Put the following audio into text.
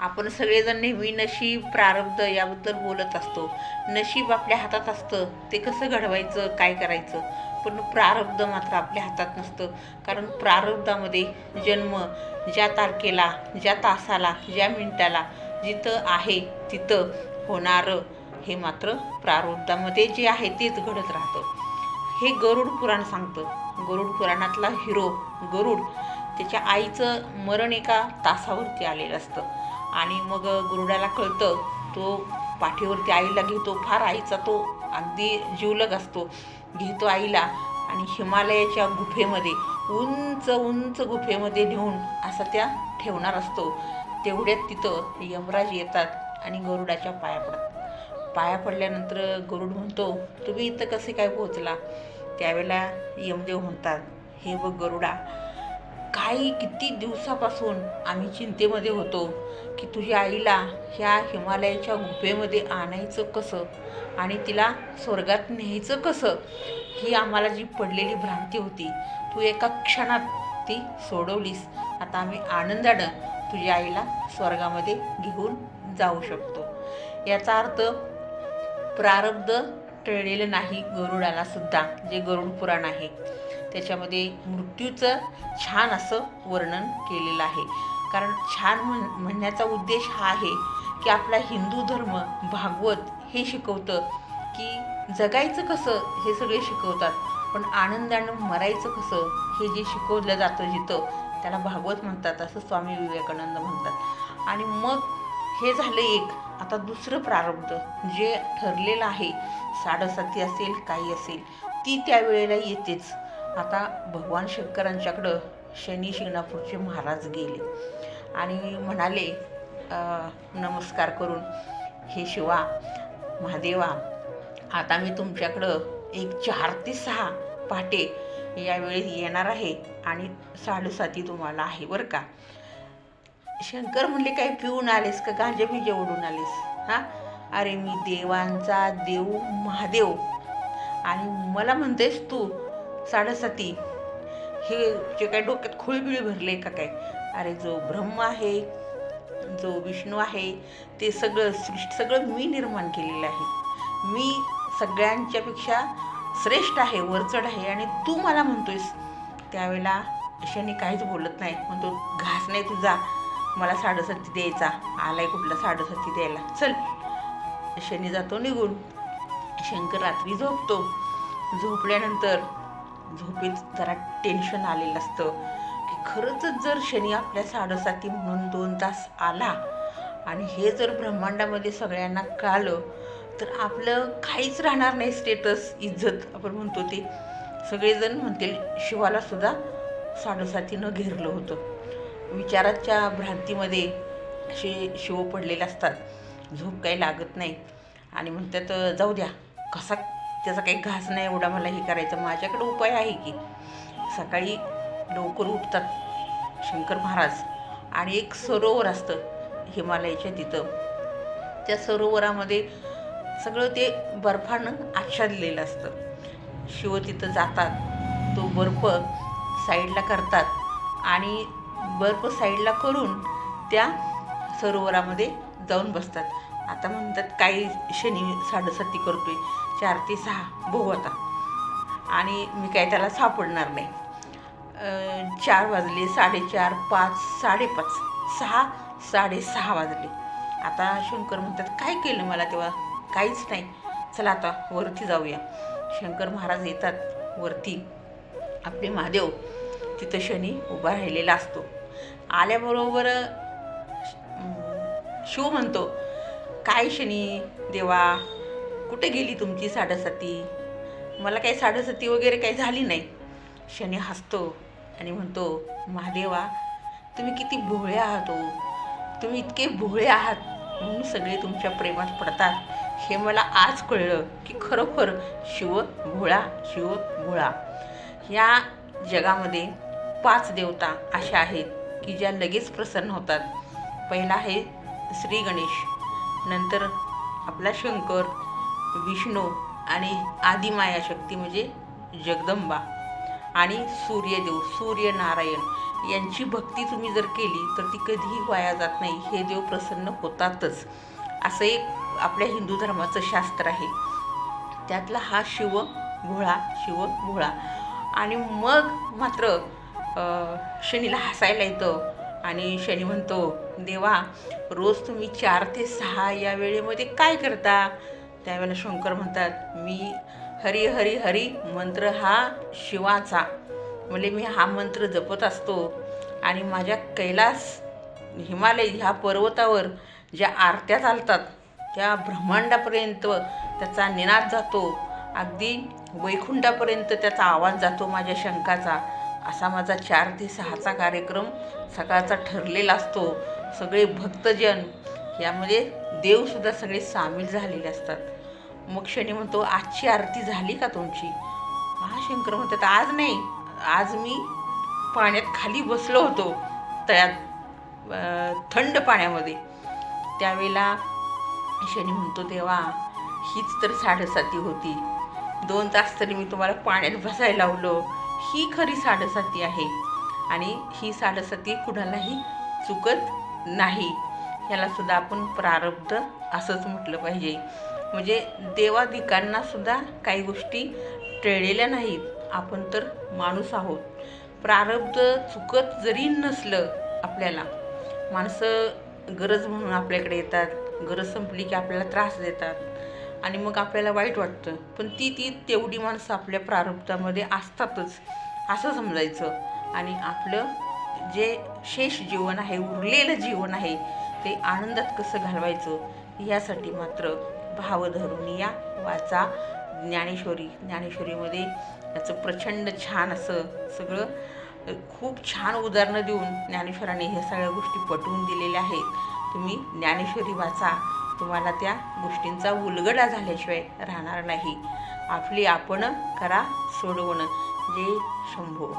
आपण सगळेजण नेहमी नशीब प्रारब्ध याबद्दल बोलत असतो. नशीब आपल्या हातात असतं. ते कसं घडवायचं काय करायचं? पण प्रारब्ध मात्र आपल्या हातात नसतं. कारण प्रारब्धामध्ये जन्म ज्या तारखेला ज्या तासाला ज्या मिनिटाला जिथं आहे तिथं होणारं हे मात्र प्रारब्धामध्ये जे आहे तेच घडत राहतं. हे गरुड पुराण सांगतं. गरुड पुराणातला हिरो गरुड त्याच्या आईचं मरण एका तासावरती आलेलं असतं. आणि मग गरुडाला कळतं तो पाठीवरती आईला घेतो फार आईचा तो अगदी जीवलग असतो. घेतो आईला आणि हिमालयाच्या गुफेमध्ये उंच उंच गुफेमध्ये नेऊन असा त्या ठेवणार असतो. तेवढ्यात तिथं यमराज येतात आणि गरुडाच्या पाया पडतात. पाया पडल्यानंतर गरुड म्हणतो तुम्ही इथं कसे काय पोहोचला? त्यावेळेला यमदेव म्हणतात हे बघ गरुडा आई किती दिवसापासून आम्ही चिंतेमध्ये होतो की तुझ्या आईला ह्या हिमालयाच्या गुफेमध्ये आणायचं कसं आणि तिला स्वर्गात न्यायचं कसं? ही आम्हाला जी पडलेली भ्रांती होती तू एका क्षणात ती सोडवलीस. आता आम्ही आनंदानं तुझ्या आईला स्वर्गामध्ये घेऊन जाऊ शकतो. याचा अर्थ प्रारब्ध टळलेलं नाही गरुडाला सुद्धा जे गरुड पुराण आहे. त्याच्यामध्ये मृत्यूचं छान असं वर्णन केलेलं आहे. कारण छान म्हण म्हणण्याचा उद्देश हा आहे की आपला हिंदू धर्म भागवत हे शिकवतं की जगायचं कसं हे सगळे शिकवतात पण आनंदानं मरायचं कसं हे जे शिकवलं जातं जिथं त्याला भागवत म्हणतात असं स्वामी विवेकानंद म्हणतात. आणि मग हे झालं एक आता दुसरं प्रारब्ध जे ठरलेलं आहे साडेसाती असेल काही असेल ती त्यावेळेला येतेच. आता भगवान शंकरांच्याकडं शनी शिंगणापूरचे महाराज गेले आणि म्हणाले नमस्कार करून हे शिवा महादेवा आता मी तुमच्याकडं एक चार ते सहा पहाटे यावेळी येणार आहे आणि साडेसाती तुम्हाला आहे बरं का. शंकर म्हणले काय पिऊन आलेस का? गांजे बिजा ओढून आलेस हा? अरे मी देवांचा देव महादेव. आणि मला म्हणतेस तू साडेसाती. हे जे काय डोक्यात खोळबिळी भरले का काय? अरे जो ब्रह्म आहे जो विष्णू आहे ते सगळं सृष्टी सगळं मी निर्माण केलेलं आहे. मी सगळ्यांच्यापेक्षा श्रेष्ठ आहे वरचढ आहे आणि तू मला म्हणतोयस. त्यावेळेला अशाने काहीच बोलत नाही. म्हणतो घास नाही तुझा. मला साडेसाती द्यायचा. आलाय कुठला साडेसाती द्यायला. चल. शनी जातो निघून. शंकर रात्री झोपतो. झोपल्यानंतर झोपेत जरा टेन्शन आलेलं असतं. की खरंच जर शनी आपल्या साडेसाती म्हणून दोन तास आला आणि हे जर ब्रह्मांडामध्ये सगळ्यांना कळालं तर आपलं काहीच राहणार नाही स्टेटस इज्जत. आपण म्हणतो ते सगळेजण म्हणतील शिवाला सुद्धा साडेसातीनं घेरलं होतं. विचाराच्या भ्रांतीमध्ये असे शिव पडलेले असतात. झोप काही लागत नाही. आणि म्हणतात जाऊ द्या कसा त्याचा काही घास नाही एवढा मला हे करायचं. माझ्याकडे उपाय आहे की सकाळी लवकर उठतात शंकर महाराज आणि एक सरोवर असतं हिमालयाच्या तिथं. त्या सरोवरामध्ये सगळं ते बर्फानं आच्छादलेलं असतं. शिव तिथं जातात तो बर्फ साईडला करतात आणि बर्फ साईडला करून त्या सरोवरामध्ये जाऊन बसतात. आता म्हणतात काही शनी साडेसाती करतोय चार ते सहा बघू आता. आणि मी काय त्याला सापडणार नाही. चार वाजले साडेचार पाच साडेपाच सहा साडेसहा वाजले. आता शंकर म्हणतात काय केलं मला तेव्हा? काहीच नाही. चला आता वरती जाऊया. शंकर महाराज येतात वरती. आपले महादेव तिथं शनी उभा राहिलेला असतो. आल्याबरोबर शिव म्हणतो काय शनी देवा? कुठे गेली तुमची साडेसाती? मला काही साडेसाती वगैरे काही झाली नाही. शनी हसतो आणि म्हणतो महादेवा तुम्ही किती भोळे आहात हो. तुम्ही इतके भोळे आहात म्हणून सगळे तुमच्या प्रेमात पडतात. हे मला आज कळलं की खरोखर शिव भोळा शिव भोळा. या जगामध्ये पाच देवता अशा आहेत की ज्या लगेच प्रसन्न होतात. पहिला आहे श्री गणेश. नंतर आपला शंकर विष्णू आणि आदिमाया शक्ती म्हणजे जगदंबा आणि सूर्यदेव सूर्यनारायण यांची भक्ती तुम्ही जर केली तर ती कधीही वाया जात नाही. हे देव प्रसन्न होतातच. असं एक आपल्या हिंदू धर्माचं शास्त्र आहे. त्यातला हा शिव भोळा शिव भोळा. आणि मग मात्र शनीला हसायला येतं. आणि शनी म्हणतो देवा रोज तुम्ही चार ते सहा या वेळेमध्ये काय करता? त्यावेळेला शंकर म्हणतात मी हरी हरी हरी मंत्र हा शिवाचा. म्हणजे मी हा मंत्र जपत असतो. आणि माझ्या कैलास हिमालय ह्या पर्वतावर ज्या आरत्या चालतात त्या ब्रह्मांडापर्यंत त्याचा निनाद जातो. अगदी वैकुंठापर्यंत त्याचा आवाज जातो माझ्या शंकाचा असा माझा चार ते सहाचा कार्यक्रम सकाळचा ठरलेला असतो. सगळे भक्तजन यामध्ये देवसुद्धा सगळे सामील झालेले असतात. मग शनी म्हणतो आजची आरती झाली का तुमची? महाशंकर म्हणतात आज नाही. आज मी पाण्यात खाली बसलो होतो तळ्यात थंड पाण्यामध्ये. त्यावेळेला शनी म्हणतो तेव्हा हीच तर साडेसाती होती. दोन तास तरी मी तुम्हाला पाण्यात बसायला लावलं. ही खरी साडेसाती आहे. आणि ही साडेसाती कुणालाही चुकत नाही. ह्याला सुद्धा आपण प्रारब्ध असंच म्हटलं पाहिजे. म्हणजे देवाधिकांनासुद्धा काही गोष्टी टळलेल्या नाहीत. आपण तर माणूस आहोत. प्रारब्ध चुकत जरी नसलं आपल्याला माणसं गरज म्हणून आपल्याकडे येतात. गरज संपली की आपल्याला त्रास देतात. आणि मग आपल्याला वाईट वाटतं. पण ती ती तेवढी माणसं आपल्या प्रारब्धामध्ये असतातच असं समजायचं. आणि आपलं जे शेष जीवन आहे उरलेलं जीवन आहे ते आनंदात कसं घालवायचं यासाठी मात्र भाव धरून या वाचा ज्ञानेश्वरी. ज्ञानेश्वरीमध्ये याचं प्रचंड छान असं सगळं खूप छान उदाहरणं देऊन ज्ञानेश्वराने ह्या सगळ्या गोष्टी पटवून दिलेल्या आहेत. तुम्ही ज्ञानेश्वरी वाचा. तुम्हाला त्या गोष्टींचा उलगडा झाल्याशिवाय राहणार नाही. आपली आपण करा सोडवणं. जे शंभो.